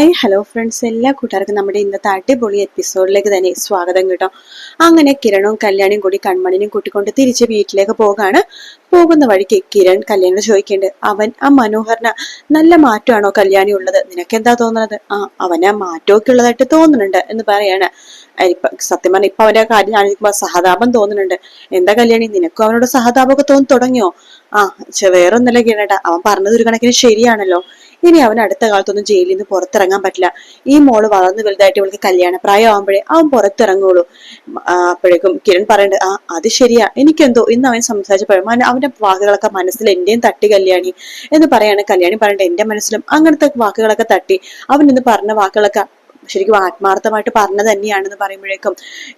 Hi hello friends എല്ലാ കൂട്ടുകാർക്കും നമ്മുടെ ഇന്നത്തെ അടിപൊളി എപ്പിസോഡിലേക്ക് തന്നെ സ്വാഗതം കേട്ടോ. അങ്ങനെ കിരണും കല്യാണിയും കൂടി കൺമണിനും കൂട്ടിക്കൊണ്ട് തിരിച്ച് വീട്ടിലേക്ക് പോകാണ് പോകുന്ന വഴിക്ക് കിരൺ കല്യാണിനെ ചോദിക്കുന്നുണ്ട് അവൻ ആ മനോഹരന നല്ല മാറ്റമാണോ കല്യാണി ഉള്ളത്? നിനക്ക് എന്താ തോന്നുന്നത്? ആ അവന് മാറ്റമൊക്കെ ഉള്ളതായിട്ട് തോന്നുന്നുണ്ട് എന്ന് പറയാണ്. സത്യം പറഞ്ഞ ഇപ്പൊ അവന്റെ കാര്യം ആലോചിക്കുമ്പോ സഹതാപം തോന്നുന്നുണ്ട്. എന്താ കല്യാണി? നിനക്കും അവനോട് സഹതാപമൊക്കെ തോന്നി തുടങ്ങിയോ? ആ വേറൊന്നല്ല കിരണേട്ടാ. അവൻ പറഞ്ഞത് ഒരു കണക്കിന് ശരിയാണല്ലോ. ഇനി അവൻ അടുത്ത കാലത്തൊന്നും ജയിലിൽ നിന്ന് പുറത്തിറങ്ങാൻ പറ്റില്ല. ഈ മോൾ വളർന്നു വലുതായിട്ട് ഇവൾക്ക് കല്യാണ പ്രായമാകുമ്പോഴേ അവൻ പുറത്തിറങ്ങുള്ളൂ. അപ്പോഴേക്കും കിരൺ പറയേണ്ടത് ആ അത് ശരിയാ. എനിക്കെന്തോ ഇന്ന് അവൻ സംസാരിച്ചപ്പോഴും അവന്റെ വാക്കുകളൊക്കെ മനസ്സിൽ എന്റെയും തട്ടി കല്യാണി എന്ന് പറയാണ് കല്യാണി പറയേണ്ടത് എന്റെ മനസ്സിലും അങ്ങനത്തെ വാക്കുകളൊക്കെ തട്ടി. അവൻ ഇന്ന് പറഞ്ഞ വാക്കുകളൊക്കെ ശരിക്കും ആത്മാർത്ഥമായിട്ട് പറഞ്ഞത് തന്നെയാണെന്ന് പറയുമ്പോഴേക്കും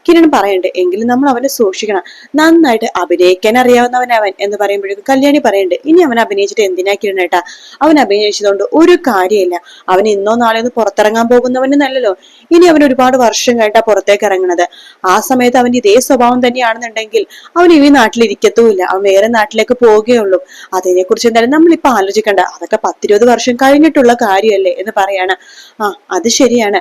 കിരൺ പറയണ്ടേ എങ്കിലും നമ്മൾ അവനെ സൂക്ഷിക്കണം. നന്നായിട്ട് അഭിനയിക്കാൻ അറിയാവുന്നവൻ അവൻ എന്ന് പറയുമ്പോഴേക്കും കല്യാണി പറയണ്ടേ ഇനി അവൻ അഭിനയിച്ചിട്ട് എന്തിനാ കിരണേട്ടാ അവൻ അഭിനയിച്ചതുകൊണ്ട് ഒരു കാര്യമില്ല. അവൻ ഇന്നോ നാളെ ഒന്ന് പുറത്തിറങ്ങാൻ പോകുന്നവന് നല്ലല്ലോ. ഇനി അവൻ ഒരുപാട് വർഷം കഴിഞ്ഞാ പുറത്തേക്ക് ഇറങ്ങണത് ആ സമയത്ത് അവന്റെ ഇതേ സ്വഭാവം തന്നെയാണെന്നുണ്ടെങ്കിൽ അവൻ ഈ നാട്ടിൽ ഇരിക്കത്തുമില്ല അവൻ വേറെ നാട്ടിലേക്ക് പോവുകയുള്ളൂ അതിനെ കുറിച്ച് എന്തായാലും നമ്മളിപ്പോ ആലോചിക്കണ്ട. അതൊക്കെ പത്തിരുപത് വർഷം കഴിഞ്ഞിട്ടുള്ള കാര്യമല്ലേ? എന്ന് പറയാണ്. ആ അത് ശരിയാണ്.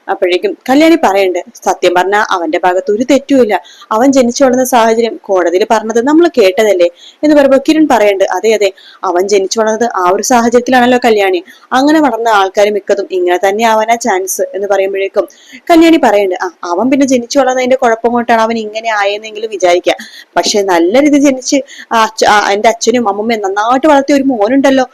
അപ്പോഴേക്കും കല്യാണി പറയണ്ട് സത്യം പറഞ്ഞാൽ അവന്റെ ഭാഗത്ത് ഒരു തെറ്റുമില്ല അവൻ ജനിച്ചു വളർന്ന സാഹചര്യം കോടതിയിൽ പറഞ്ഞത് നമ്മൾ കേട്ടതല്ലേ? എന്ന് പറയുമ്പോൾ കിരൺ പറയണ്ട് അതെ അതെ അവൻ ജനിച്ചു വളർന്നത് ആ ഒരു സാഹചര്യത്തിലാണല്ലോ കല്യാണി. അങ്ങനെ വളർന്ന ആൾക്കാർ മിക്കതും ഇങ്ങനെ തന്നെ ആവാനാ ചാൻസ് എന്ന് പറയുമ്പോഴേക്കും കല്യാണി പറയണ്ട് ആ അവൻ പിന്നെ ജനിച്ചു വളർന്നതിന്റെ കുഴപ്പം കൊണ്ടാണ് അവൻ ഇങ്ങനെ ആയെന്നെങ്കിലും വിചാരിക്കാം. പക്ഷെ നല്ല രീതി ജനിച്ച് എന്റെ അച്ഛനും അമ്മമ്മയും നന്നായിട്ട് വളർത്തിയ ഒരു മോനുണ്ടല്ലോ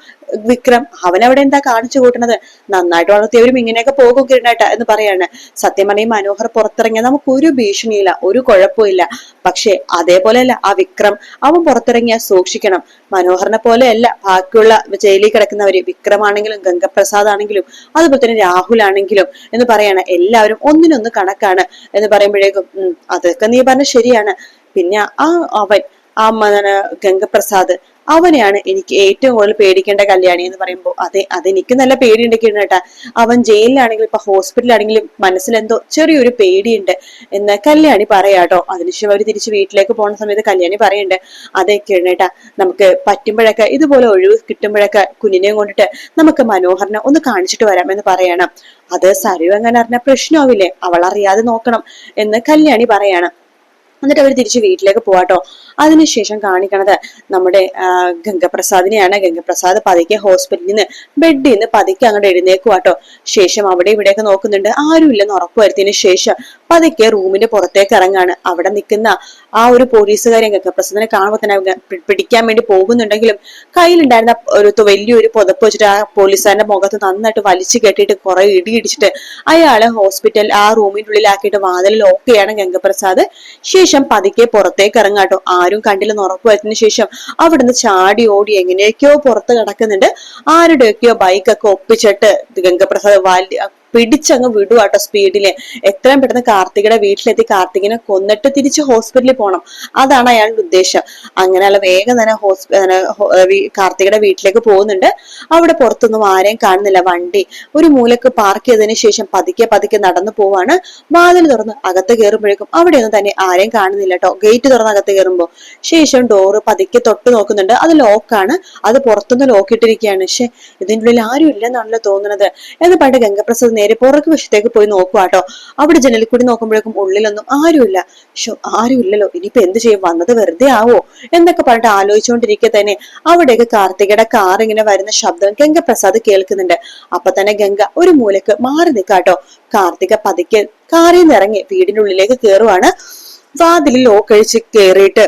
വിക്രം. അവനവിടെ എന്താ കാണിച്ചു കൂട്ടുന്നത്? നന്നായിട്ട് വളർത്തിയവരും ഇങ്ങനെയൊക്കെ പോകും കിരണേട്ട എന്ന് പറയാണ്. സത്യം പറഞ്ഞാൽ മനോഹർ പുറത്തിറങ്ങിയ നമുക്ക് ഒരു ഭീഷണിയില്ല ഒരു കുഴപ്പമില്ല. പക്ഷെ അതേപോലെയല്ല ആ വിക്രം അവൻ പുറത്തിറങ്ങിയ സൂക്ഷിക്കണം. മനോഹറിനെ പോലെയല്ല ബാക്കിയുള്ള ജയിലിൽ കിടക്കുന്നവര് വിക്രമാണെങ്കിലും ഗംഗപ്രസാദ് ആണെങ്കിലും അതുപോലെ തന്നെ രാഹുൽ ആണെങ്കിലും എന്ന് പറയാണ്. എല്ലാവരും ഒന്നിനൊന്ന് കണക്കാണ് എന്ന് പറയുമ്പോഴേക്കും അതൊക്കെ നീ പറഞ്ഞ ശരിയാണ്. പിന്നെ ആ അവൻ ആ ഗംഗപ്രസാദ് അവനെയാണ് എനിക്ക് ഏറ്റവും കൂടുതൽ പേടിക്കേണ്ട കല്യാണി എന്ന് പറയുമ്പോൾ അതെ അതെനിക്ക് നല്ല പേടിയുണ്ട് കേട്ടാ. അവൻ ജയിലിലാണെങ്കിലും ഇപ്പൊ ഹോസ്പിറ്റലാണെങ്കിലും മനസ്സിലെന്തോ ചെറിയൊരു പേടിയുണ്ട്. എന്ന് കല്യാണി പറയാട്ടോ അതിനുശേഷം അവർ തിരിച്ച് വീട്ടിലേക്ക് പോകുന്ന സമയത്ത് കല്യാണി പറയുന്നുണ്ട് അതെ കേട്ടാ. നമുക്ക് പറ്റുമ്പോഴൊക്കെ ഇതുപോലെ ഒഴിവ് കിട്ടുമ്പോഴൊക്കെ കുഞ്ഞിനെയും കൊണ്ടിട്ട് നമുക്ക് മനോഹരനെ ഒന്ന് കാണിച്ചിട്ട് വരാം എന്ന് പറയണം. അത് സരു എങ്ങനെ അറിഞ്ഞ പ്രശ്നമാവില്ലേ? അവൾ അറിയാതെ നോക്കണം എന്ന് കല്യാണി പറയാണ്. എന്നിട്ട് അവർ തിരിച്ച് വീട്ടിലേക്ക് പോവാട്ടോ അതിനുശേഷം കാണിക്കണത് നമ്മുടെ ഗംഗപ്രസാദിനെയാണ്. ഗംഗപ്രസാദ് പതുക്കെ ഹോസ്പിറ്റലിൽ നിന്ന് ബെഡിൽ നിന്ന് പതുക്കെ അങ്ങോട്ട് എഴുന്നേക്കുവാട്ടോ ശേഷം അവിടെ ഇവിടെയൊക്കെ നോക്കുന്നുണ്ട്. ആരും ഇല്ലെന്ന് ഉറപ്പുവരുത്തിയതിനു ശേഷം പതുക്കെ റൂമിന്റെ പുറത്തേക്ക് ഇറങ്ങാണ്. അവിടെ നിൽക്കുന്ന ആ ഒരു പോലീസുകാരെ ഗംഗപ്രസാദിനെ കാണുമ്പോൾ തന്നെ പിടിക്കാൻ വേണ്ടി പോകുന്നുണ്ടെങ്കിലും കയ്യിലുണ്ടായിരുന്ന ഒരു വലിയൊരു പുതപ്പ് വെച്ചിട്ട് ആ പോലീസുകാരന്റെ മുഖത്ത് നന്നായിട്ട് വലിച്ചു കെട്ടിയിട്ട് കുറെ ഇടിയിടിച്ചിട്ട് അയാളെ ഹോസ്പിറ്റൽ ആ റൂമിന്റെ ഉള്ളിലാക്കിയിട്ട് വാതിൽ ലോക്ക് ചെയ്യാണ് ഗംഗപ്രസാദ്. ശേഷം പതുക്കെ പുറത്തേക്ക് ഇറങ്ങാട്ടോ ആരും കണ്ടില്ലെന്ന് ഉറപ്പുവരുത്തിന് ശേഷം അവിടുന്ന് ചാടി ഓടി എങ്ങനെയൊക്കെയോ പുറത്ത് കിടക്കുന്നുണ്ട്. ആരുടെയൊക്കെയോ ബൈക്കൊക്കെ ഒപ്പിച്ചിട്ട് ഗംഗപ്രസാദ് വലിയ പിടിച്ചങ്ങ് വിടുവാട്ടോ സ്പീഡിൽ. എത്രയും പെട്ടെന്ന് കാർത്തികയുടെ വീട്ടിലെത്തി കാർത്തികിനെ കൊന്നിട്ട് തിരിച്ച് ഹോസ്പിറ്റലിൽ പോകണം അതാണ് അയാളുടെ ഉദ്ദേശം. അങ്ങനെയുള്ള വേഗം തന്നെ ഹോസ്പിറ്റൽ കാർത്തികയുടെ വീട്ടിലേക്ക് പോകുന്നുണ്ട്. അവിടെ പുറത്തൊന്നും ആരെയും കാണുന്നില്ല. വണ്ടി ഒരു മൂലക്ക് പാർക്ക് ചെയ്തതിനു ശേഷം പതുക്കെ പതുക്കെ നടന്നു പോവാണ്. വാതിൽ തുറന്ന് അകത്ത് കയറുമ്പോഴേക്കും അവിടെയൊന്നും തന്നെ ആരെയും കാണുന്നില്ല കേട്ടോ ഗേറ്റ് തുറന്ന് അകത്ത് കയറുമ്പോൾ ശേഷം ഡോറ് പതുക്കെ തൊട്ട് നോക്കുന്നുണ്ട്. അത് ലോക്കാണ് അത് പുറത്തുനിന്ന് ലോക്കിട്ടിരിക്കുകയാണ് പക്ഷെ ഇതിന്റെ ഉള്ളിൽ ആരും ഇല്ലെന്നാണല്ലോ തോന്നുന്നത്. എന്ന് പണ്ട് ഗംഗപ്രസാദ് നേരെ പുറകു വശത്തേക്ക് പോയി നോക്കുവാട്ടോ അവിടെ ജനലിൽ കൂടി നോക്കുമ്പോഴേക്കും ഉള്ളിലൊന്നും ആരുമില്ല. ഷോ ആരും ഇല്ലല്ലോ ഇനിയിപ്പോ എന്ത് ചെയ്യും? വന്നത് വെറുതെ ആവോ? എന്നൊക്കെ പറഞ്ഞിട്ട് ആലോചിച്ചുകൊണ്ടിരിക്കെ തന്നെ. അവിടേക്ക് കാർത്തികയുടെ കാർ ഇങ്ങനെ വരുന്ന ശബ്ദം ഗംഗ ഗംഗപ്രസാദ് കേൾക്കുന്നുണ്ട്. അപ്പൊ തന്നെ ഗംഗ ഒരു മൂലക്ക് മാറി നിൽക്കാട്ടോ കാർത്തിക പതുക്കെ കാറിൽ നിന്ന് ഇറങ്ങി വീടിനുള്ളിലേക്ക് കയറുവാണ് വാതിലിൽ ലോക്കഴിച്ച് കയറിയിട്ട്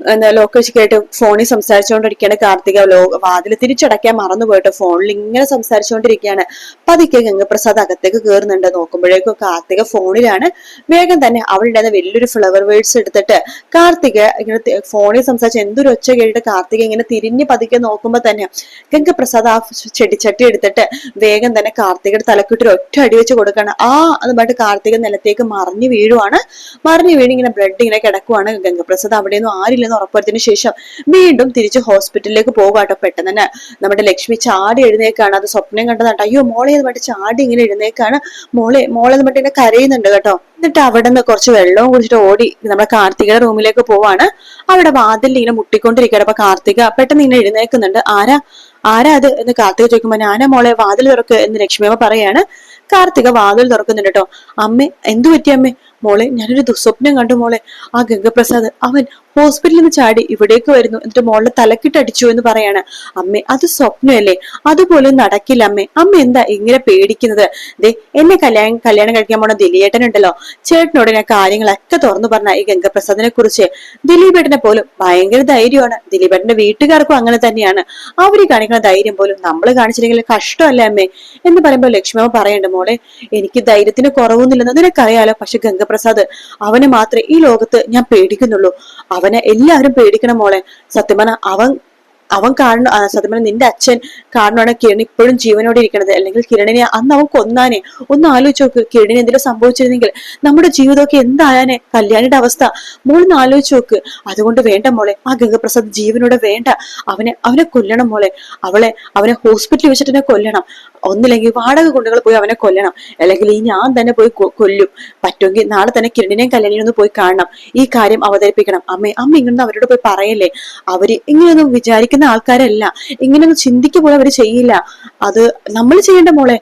എന്താ ലോക്കഴിച്ച് കേട്ട് ഫോണിൽ സംസാരിച്ചുകൊണ്ടിരിക്കുകയാണ് കാർത്തിക ലോ വാതിൽ തിരിച്ചടയ്ക്കാൻ മറന്നുപോയിട്ട് ഫോണിൽ ഇങ്ങനെ സംസാരിച്ചുകൊണ്ടിരിക്കുകയാണ് പതുക്കെ ഗംഗപ്രസാദ് അകത്തേക്ക് കയറുന്നുണ്ട് നോക്കുമ്പോഴേക്കും കാർത്തിക ഫോണിലാണ്. വേഗം തന്നെ അവളുടെ വലിയൊരു ഫ്ലവർ വേർഡ്സ് എടുത്തിട്ട് കാർത്തിക ഇങ്ങനെ ഫോണിൽ സംസാരിച്ച് എന്തൊരു ഒച്ച കേട്ടിട്ട് കാർത്തിക ഇങ്ങനെ തിരിഞ്ഞ് പതുക്കെ നോക്കുമ്പോൾ തന്നെ ഗംഗപ്രസാദ് ആ ചെടിച്ചട്ടി എടുത്തിട്ട് വേഗം തന്നെ കാർത്തികയുടെ തലക്കിട്ടൊരു ഒറ്റ അടി വെച്ച് കൊടുക്കണം ആ അത് പറഞ്ഞിട്ട് കാർത്തിക നിലത്തേക്ക് മറിഞ്ഞു വീഴുവാണ്. മറിഞ്ഞു വീണ് ഇങ്ങനെ ബ്ലഡ് ഇങ്ങനെ കിടക്കുവാണ് ഗംഗപ്രസാദ്. അവിടെയൊന്നും ആരില്ലെന്ന് ഉറപ്പുവരുത്തിന് ശേഷം വീണ്ടും തിരിച്ച് ഹോസ്പിറ്റലിലേക്ക് പോകാട്ടോ പെട്ടെന്ന്. തന്നെ നമ്മുടെ ലക്ഷ്മി ചാടി എഴുന്നേക്കാണ്. അത് സ്വപ്നം കണ്ടതാട്ടോ. അയ്യോ മോളെ എന്ന് ചാടി ഇങ്ങനെ എഴുന്നേക്കാണ്. മോളെ മോളെ എന്ന് പറഞ്ഞിട്ട് കരയുന്നുണ്ട് കേട്ടോ. എന്നിട്ട് അവിടെ നിന്ന് കുറച്ച് വെള്ളവും കുടിച്ചിട്ട് ഓടി നമ്മുടെ കാർത്തികയുടെ റൂമിലേക്ക് പോവാണ്. അവിടെ വാതിൽ ഇങ്ങനെ മുട്ടിക്കൊണ്ടിരിക്കുകയാണ്. അപ്പൊ കാർത്തിക പെട്ടെന്ന് ഇങ്ങനെ എഴുന്നേക്കുന്നുണ്ട് ആരാ? ആരാ അത്? എന്ന് കാർത്തിക ചോദിക്കുമ്പോൾ ഞാനാ മോളെ വാതിൽ തുറക്ക് എന്ന് ലക്ഷ്മിയമ്മ പറയാണ്. കാർത്തിക വാതിൽ തുറക്കുന്നുണ്ട് കേട്ടോ. അമ്മേ എന്തു പറ്റി അമ്മേ? മോളെ ഞാനൊരു ദുസ്വപ്നം കണ്ടു മോളെ. ആ ഗംഗപ്രസാദ് അവൻ ഹോസ്പിറ്റലിൽ നിന്ന് ചാടി ഇവിടേക്ക് വരുന്നു. എന്നിട്ട് മോളുടെ തലക്കിട്ടടിച്ചു എന്ന് പറയാണ്. അമ്മേ അത് സ്വപ്നമല്ലേ? അതുപോലെ നടക്കില്ല അമ്മേ. അമ്മ എന്താ ഇങ്ങനെ പേടിക്കുന്നത്? ദേ എന്നെ കല്യാണം കല്യാണം കഴിക്കാൻ പോണ ദിലീപേട്ടനുണ്ടല്ലോ. ചേട്ടനോട് ഞാൻ കാര്യങ്ങളൊക്കെ തുറന്നു പറഞ്ഞ ഈ ഗംഗപ്രസാദിനെ കുറിച്ച്. ദിലീപേട്ടനെ പോലും ഭയങ്കര ധൈര്യമാണ്. ദിലീപേട്ടന്റെ വീട്ടുകാർക്കും അങ്ങനെ തന്നെയാണ്. അവർ കാണിക്കുന്ന ധൈര്യം പോലും നമ്മൾ കാണിച്ചില്ലെങ്കിൽ കഷ്ടമല്ലേ അമ്മേ? എന്ന് പറയുമ്പോൾ ലക്ഷ്മിയമ്മ പറയണ്ട മോളെ എനിക്ക് ധൈര്യത്തിന് കുറവൊന്നുമില്ലെന്ന് നിനക്കറിയാലോ? പക്ഷെ ഗംഗപ്രസാദ് അവനെ മാത്രമേ ഈ ലോകത്ത് ഞാൻ പേടിക്കുന്നുള്ളൂ. അവനെ എല്ലാവരും പേടിക്കണം മോളെ. സത്യമാണ് അവൻ അവൻ കാരണം ആ, സത്യം നിന്റെ അച്ഛൻ കാരണമാണ് കിരൺ ഇപ്പോഴും ജീവനോടെ ഇരിക്കണത്. അല്ലെങ്കിൽ കിരണിനെ അന്ന് അവൻ കൊന്നാനെ. ഒന്ന് ആലോചിച്ച് നോക്ക് കിരണിന് എന്തെങ്കിലും സംഭവിച്ചിരുന്നെങ്കിൽ നമ്മുടെ ജീവിതമൊക്കെ എന്തായാനെ? കല്യാണിയുടെ അവസ്ഥ. മോളൊന്ന് ആലോചിച്ച് നോക്ക്. അതുകൊണ്ട് വേണ്ട മോളെ. ആ ഗംഗപ്രസാദ് ജീവനോടെ വേണ്ട. അവനെ അവനെ കൊല്ലണം മോളെ. അവളെ അവനെ ഹോസ്പിറ്റലിൽ വെച്ചിട്ട് കൊല്ലണം. ഒന്നില്ലെങ്കിൽ വാടക കൊണ്ടുകൾ പോയി അവനെ കൊല്ലണം. അല്ലെങ്കിൽ ഈ ഞാൻ തന്നെ പോയി കൊല്ലും. പറ്റുമെങ്കിൽ നാളെ തന്നെ കിരണിനെയും കല്യാണിയും ഒന്ന് പോയി കാണണം. ഈ കാര്യം അവതരിപ്പിക്കണം. അമ്മേ അമ്മ ഇങ്ങനൊന്നും അവരോട് പോയി പറയല്ലേ? അവർ ഇങ്ങനെയൊന്നും വിചാരിക്കുന്ന ആൾക്കാരല്ല. ഇങ്ങനെയൊന്നും ചിന്തിക്കുക അവർ ചെയ്യില്ല. അത് നമ്മൾ ചെയ്യേണ്ട മോളെ.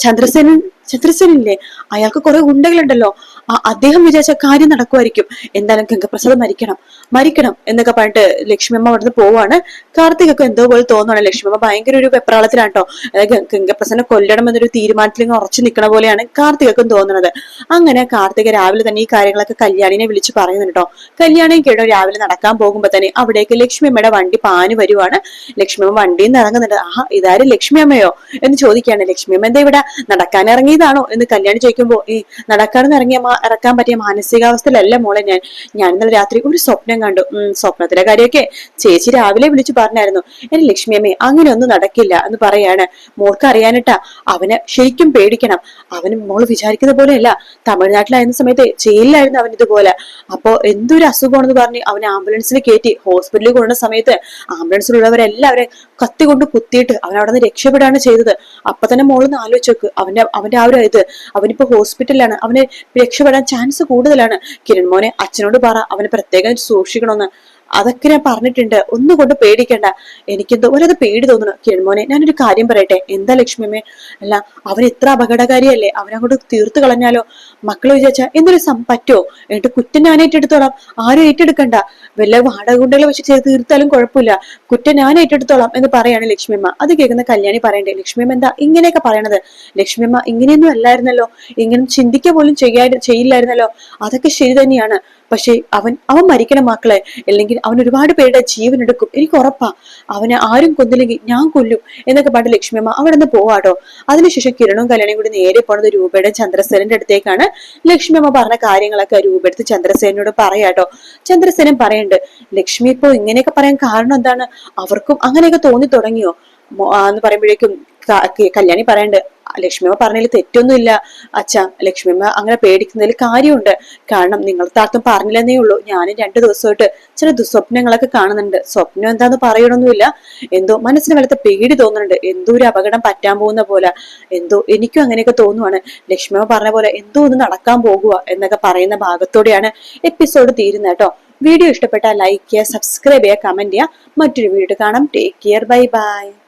ചന്ദ്രസേനൻ ചന്ദ്രസേനില്ലേ? അയാൾക്ക് കുറെ ഗുണ്ടകളുണ്ടല്ലോ. അദ്ദേഹം വിചാരിച്ച കാര്യം നടക്കുമായിരിക്കും. എന്തായാലും ഗംഗപ്രസാദ് മരിക്കണം. മരിക്കണം എന്നൊക്കെ പറഞ്ഞിട്ട് ലക്ഷ്മിയമ്മ അവിടുന്ന് പോവാണ്. കാർത്തികൊക്കെ എന്തോ പോലെ തോന്നുവാണ്. ലക്ഷ്മിയമ്മ ഭയങ്കര ഒരു വെപ്രാളത്തിലാണ് കേട്ടോ ഗംഗപ്രസാദിനെ കൊല്ലണം എന്നൊരു തീരുമാനത്തിൽ ഉറച്ചു നിൽക്കണ പോലെയാണ് കാർത്തികൊക്കെ തോന്നുന്നത് അങ്ങനെ കാർത്തിക രാവിലെ തന്നെ ഈ കാര്യങ്ങളൊക്കെ കല്യാണിനെ വിളിച്ച് പറയുന്നുണ്ട് കേട്ടോ. കേട്ടോ രാവിലെ നടക്കാൻ പോകുമ്പോ തന്നെ അവിടേക്ക് ലക്ഷ്മിയമ്മയുടെ വണ്ടി പാഞ്ഞു വരുവാണ്. ലക്ഷ്മിയമ്മ വണ്ടിയിൽ നിന്ന് ഇറങ്ങുന്നുണ്ട്. ആ ഇതാരും ലക്ഷ്മിയമ്മയോ എന്ന് ചോദിക്കുകയാണ് ലക്ഷ്മിയമ്മ എന്താ ഇവിടെ നടക്കാൻ ഇറങ്ങിയതാണോ എന്ന് കല്യാണി ചോദിക്കുമ്പോൾ ഈ നടക്കാണെന്ന് ഇറങ്ങിയ ഇറക്കാൻ പറ്റിയ മാനസികാവസ്ഥയിലല്ല മോളെ ഞാൻ. ഞാൻ ഇന്നലെ രാത്രി ഒരു സ്വപ്നം കണ്ടു. സ്വപ്നത്തിലെ കാര്യമൊക്കെ ചേച്ചി രാവിലെ വിളിച്ചു പറഞ്ഞായിരുന്നു. എന്റെ ലക്ഷ്മിയമ്മേ അങ്ങനെ ഒന്നും നടക്കില്ല എന്ന് പറയാണ്. മോൾക്ക് അറിയാനിട്ടാ അവനെ ശരിക്കും പേടിക്കണം. അവന് മോൾ വിചാരിക്കുന്ന പോലെയല്ല. തമിഴ്നാട്ടിലായിരുന്ന സമയത്ത് ജയിലിലായിരുന്നു അവൻ ഇതുപോലെ. അപ്പോ എന്തൊരു അസുഖമാണെന്ന് പറഞ്ഞ് അവനെ ആംബുലൻസിൽ കയറ്റി ഹോസ്പിറ്റലിൽ കൊണ്ടുവന്ന സമയത്ത് ആംബുലൻസിലുള്ളവരെല്ലാവരെ കത്തി കൊണ്ട് കുത്തിയിട്ട് അവൻ അവിടെ നിന്ന് രക്ഷപ്പെടാണ് ചെയ്തത്. അപ്പൊ തന്നെ മോളൊന്ന് ആലോചിച്ച് നോക്ക്. അവന്റെ അവന്റെ ആ ഒരു ഇത് അവനിപ്പോ ഹോസ്പിറ്റലിലാണ്. അവന് രക്ഷപ്പെടാൻ ചാൻസ് കൂടുതലാണ്. കിരൺ മോനെ അച്ഛനോട് പറ. അവനെ പ്രത്യേകം സൂക്ഷിക്കണമെന്ന്. അതൊക്കെ ഞാൻ പറഞ്ഞിട്ടുണ്ട്. ഒന്നും കൊണ്ട് പേടിക്കണ്ട. എനിക്കെന്തോ ഒരത് പേടി തോന്നുന്നു. കിഴമോനെ മോനെ ഞാനൊരു കാര്യം പറയട്ടെ? എന്താ ലക്ഷ്മിയമ്മേ? അല്ല അവൻ ഇത്ര അപകടകാരിയല്ലേ? അവനങ്ങോട്ട് തീർത്തു കളഞ്ഞാലോ? മക്കൾ വിചാരിച്ച എന്തൊരു സം പറ്റുമോ എന്നിട്ട് കുറ്റം ഞാൻ ഏറ്റെടുത്തോളാം. ആരും ഏറ്റെടുക്കണ്ട. വല്ല വാടകുണ്ടകൾ വെച്ച് ചെയ്ത് തീർത്താലും കുഴപ്പമില്ല. കുറ്റം ഞാൻ ഏറ്റെടുത്തോളാം എന്ന് പറയാണ് ലക്ഷ്മിയമ്മ. അത് കേൾക്കുന്ന കല്യാണി പറയണ്ടേ? ലക്ഷ്മിയമ്മ എന്താ ഇങ്ങനെയൊക്കെ പറയണത്? ലക്ഷ്മിയമ്മ ഇങ്ങനെയൊന്നും അല്ലായിരുന്നല്ലോ. ഇങ്ങനെ ചിന്തിക്കുക പോലും ചെയ്യാ ചെയ്യില്ലായിരുന്നല്ലോ. അതൊക്കെ ശരി തന്നെയാണ്. പക്ഷെ അവൻ അവൻ മരിക്കണം മക്കളെ അല്ലെങ്കിൽ അവൻ ഒരുപാട് പേരുടെ ജീവൻ എടുക്കും. എനിക്ക് ഉറപ്പാ അവനെ ആരും കൊന്നില്ലെങ്കിൽ ഞാൻ കൊല്ലും എന്നൊക്കെ പറഞ്ഞ ലക്ഷ്മിയമ്മ അവിടെ നിന്ന് പോവാട്ടോ. അതിനുശേഷം കിരണവും കല്യാണിയും കൂടി നേരെ പോണത് രൂപയുടെ ചന്ദ്രസേനന്റെ അടുത്തേക്കാണ്. ലക്ഷ്മിയമ്മ പറഞ്ഞ കാര്യങ്ങളൊക്കെ രൂപ എടുത്ത് ചന്ദ്രസേനോട് പറയാട്ടോ. ചന്ദ്രസേനൻ പറയുന്നുണ്ട് ലക്ഷ്മി ഇപ്പോ ഇങ്ങനെയൊക്കെ പറയാൻ കാരണം എന്താണ്? അവർക്കും അങ്ങനെയൊക്കെ തോന്നി തുടങ്ങിയോ? എന്ന് പറയുമ്പോഴേക്കും കല്യാണി പറയണ്ട് ലക്ഷ്മിയമ്മ പറഞ്ഞതിൽ തെറ്റൊന്നുമില്ല അച്ഛ ലക്ഷ്മിയമ്മ അങ്ങനെ പേടിക്കുന്നതിൽ കാര്യമുണ്ട്. കാരണം നിങ്ങൾ താർത്തും പറഞ്ഞില്ലെന്നേ ഉള്ളൂ. ഞാനും രണ്ടു ദിവസമായിട്ട് ചില ദുസ്വപ്നങ്ങളൊക്കെ കാണുന്നുണ്ട്. സ്വപ്നം എന്താന്ന് പറയണമൊന്നുമില്ല എന്തോ മനസ്സിന് വലത്തെ പേടി തോന്നുന്നുണ്ട്. എന്തോ ഒരു അപകടം പറ്റാൻ പോകുന്ന പോലെ. എന്തോ എനിക്കും അങ്ങനെയൊക്കെ തോന്നുവാണ്. ലക്ഷ്മിയമ്മ പറഞ്ഞ പോലെ എന്തോ ഒന്ന് നടക്കാൻ പോകുക എന്നൊക്കെ പറയുന്ന ഭാഗത്തോടെയാണ് എപ്പിസോഡ് തീരുന്നത് കേട്ടോ. വീഡിയോ ഇഷ്ടപ്പെട്ടാൽ ലൈക്ക് ചെയ്യുക സബ്സ്ക്രൈബ് ചെയ്യുക കമന്റ് ചെയ്യുക. മറ്റൊരു വീഡിയോ കാണാം. Take care bye bye